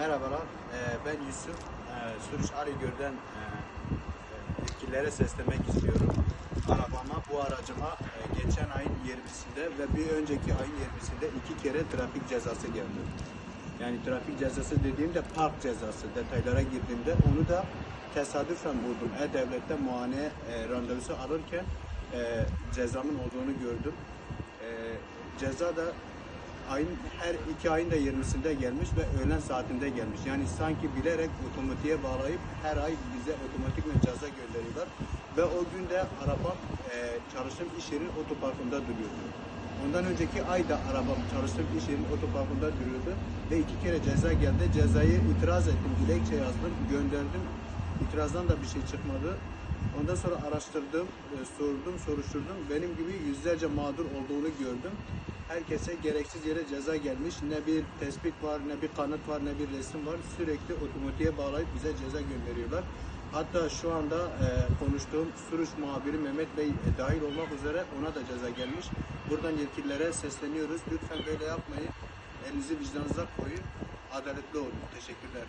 Merhabalar, Ee, ben Yusuf. Ee, Suruç Arıgöl'den e, e, yetkililere seslemek istiyorum. Arabama, bu aracıma e, geçen ayın 20'sinde ve bir önceki ayın 20'sinde iki kere trafik cezası geldi. Yani trafik cezası dediğimde park cezası. Detaylara girdiğimde onu da tesadüfen buldum. E-Devlet'te muayene e, randevusu alırken e, cezamın olduğunu gördüm. E, ceza da ayın her iki ayın da 20'sinde gelmiş ve öğlen saatinde gelmiş. Yani sanki bilerek otomatiğe bağlayıp her ay bize otomatikle ceza gönderiyorlar. Ve o gün de arabam e, çalıştığım iş yerinin otoparkında duruyordu. Ondan önceki ay da arabam çalıştığım iş yerinin otoparkında duruyordu. Ve iki kere ceza geldi. Cezayı itiraz ettim, dilekçe yazdım, gönderdim. İtirazdan da bir şey çıkmadı. Ondan sonra araştırdım, e, sordum, soruşturdum. Benim gibi yüzlerce mağdur olduğunu gördüm. Herkese gereksiz yere ceza gelmiş. Ne bir tespit var, ne bir kanıt var, ne bir resim var. Sürekli otomatiğe bağlayıp bize ceza gönderiyorlar. Hatta şu anda e, konuştuğum Suruç muhabiri Mehmet Bey e, dahil olmak üzere ona da ceza gelmiş. Buradan yetkililere sesleniyoruz. Lütfen böyle yapmayın. Elinizi vicdanınıza koyun. Adaletli olun. Teşekkürler.